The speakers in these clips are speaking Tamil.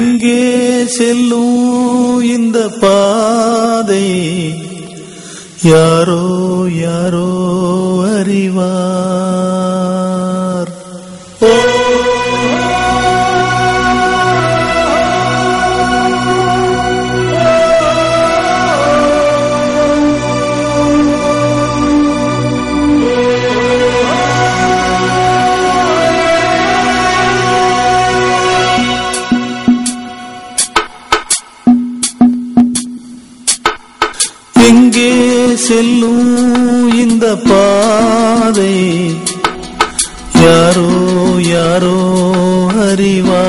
எங்கே செல்லும் இந்த பாதை? யாரோ யாரோ அறிவார். எங்கே செல்லும் இந்த பாதை யாரோ யாரோ அறிவா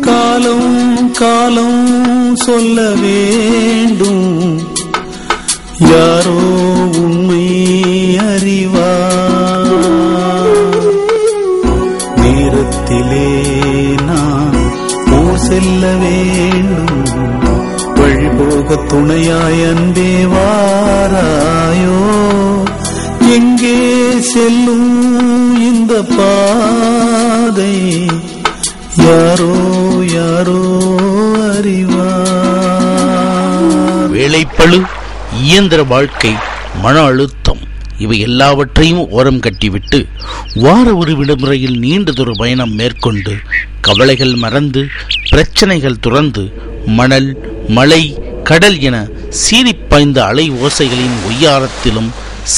காலம் காலம் சொல்ல வேண்டும். யாரோ உண்மை அறிவா துணையாய் அன்பே வாராயோ. எங்கே செல்லும் இந்த பாதை? யாரோ யாரோ அறிவார். வேலைப்பளு இயந்திர வாழ்க்கை மன அழுத்தம் இவை எல்லாவற்றையும் ஓரம் கட்டிவிட்டு வார ஒரு விடுமுறையில் நீண்டதொரு பயணம் மேற்கொண்டு கவலைகள் மறந்து பிரச்சனைகள் துறந்து மணல் மலை கடல் என சீறிப் பாய்ந்த அலை ஓசைகளின் ஒய்யாரத்திலும்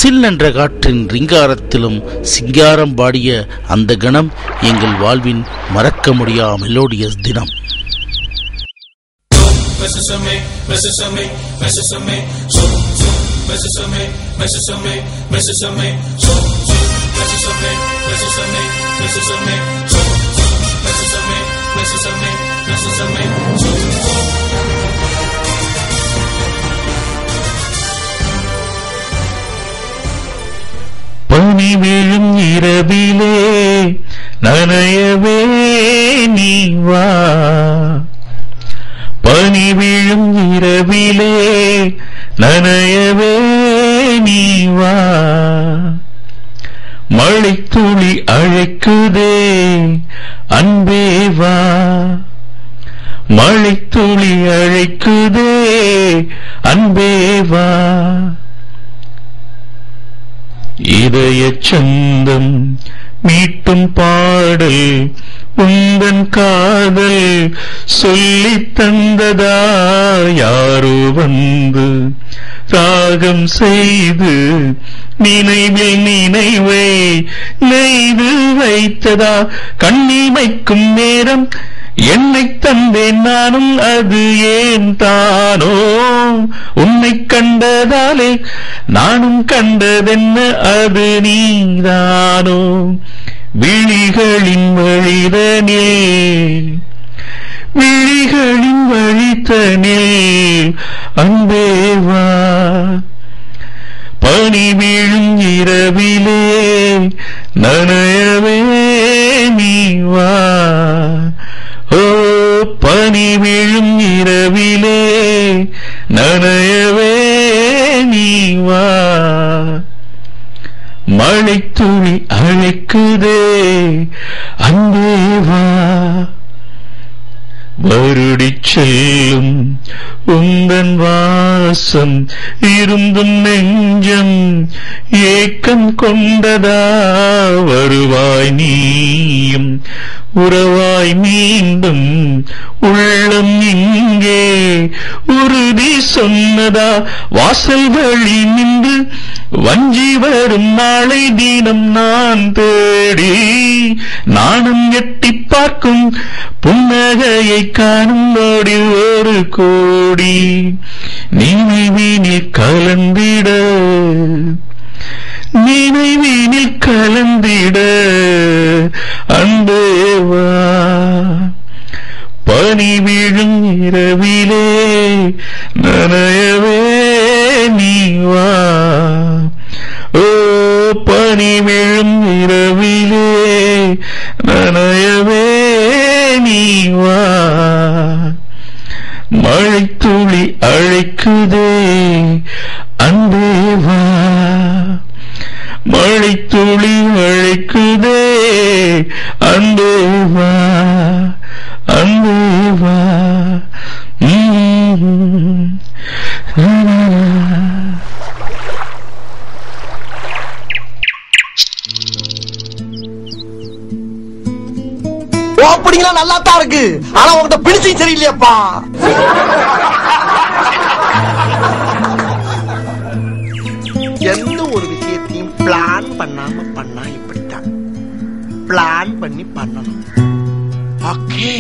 சில்லென்ற காற்றின் ரிங்காரத்திலும் சிங்காரம் பாடிய அந்த கணம் எங்கள் வாழ்வின் மறக்க முடியா மெலோடியஸ் தினம். பனி விழும் இரவிலே நனையவே நீ வா. பனி விழும் இரவிலே நனையவே நீ வா. மழைத்துளி அழைக்குதே அன்பே வா. மழைத்துளி அழைக்குதே அன்பே வா. இதய சந்தம் மீட்டும் பாடல் உந்தன் காதல் சொல்லி தந்ததா? யாரோ வந்து ராகம் செய்து நினைவில் நினைவை நெய்து வைத்ததா? கண்ணிமைக்கும் நேரம் என்னை தந்தேன் நானும் அது ஏன் தானோ? உன்னை கண்டதாலே நானும் கண்டதென்ன அது நீதானோ? விழிகளின் வழிதனே விழிகளின் வழித்தனே அன்பேவா பணி வீழும் இரவிலே நனையவே நீவா ஓ பணி வீழும் இரவிலே நனையவே நீவா மழைத்துளி அழைக்குதே அன்பேவா வருடி செல்லும் உந்தன் வாசம் இருந்தும் நெஞ்சம் ஏக்கம் கொண்டதா? வருவாய் நீயும் உறவாய் மீண்டும் உள்ளம் இங்கே. உறுதி சொன்னதா? வாசல் வழி நின்று வஞ்சி வரும் நாளை தினம் நான் தேடி. நானும் எட்டி பார்க்கும் புன்னகையை காணும் நோடி ஒரு கோடி. நினைவினில் விழும் இரவிலே நனையவே நீ வா. ஓ பனி விழும் இரவிலே நனையவே நீ வா. மழைத்துளி அழைக்குதே அன்பே வா. மழைத்துளி அழைக்குதே அப்படிங்களா? நல்லா தான் இருக்கு. ஆனா உங்ககிட்ட பிடிச்சும் சரியில்லையாப்பா. எந்த ஒரு விஷயத்தையும் பிளான் பண்ணாம பண்ணா இப்படித்தான். பிளான் பண்ணி பண்ணணும். ஓகே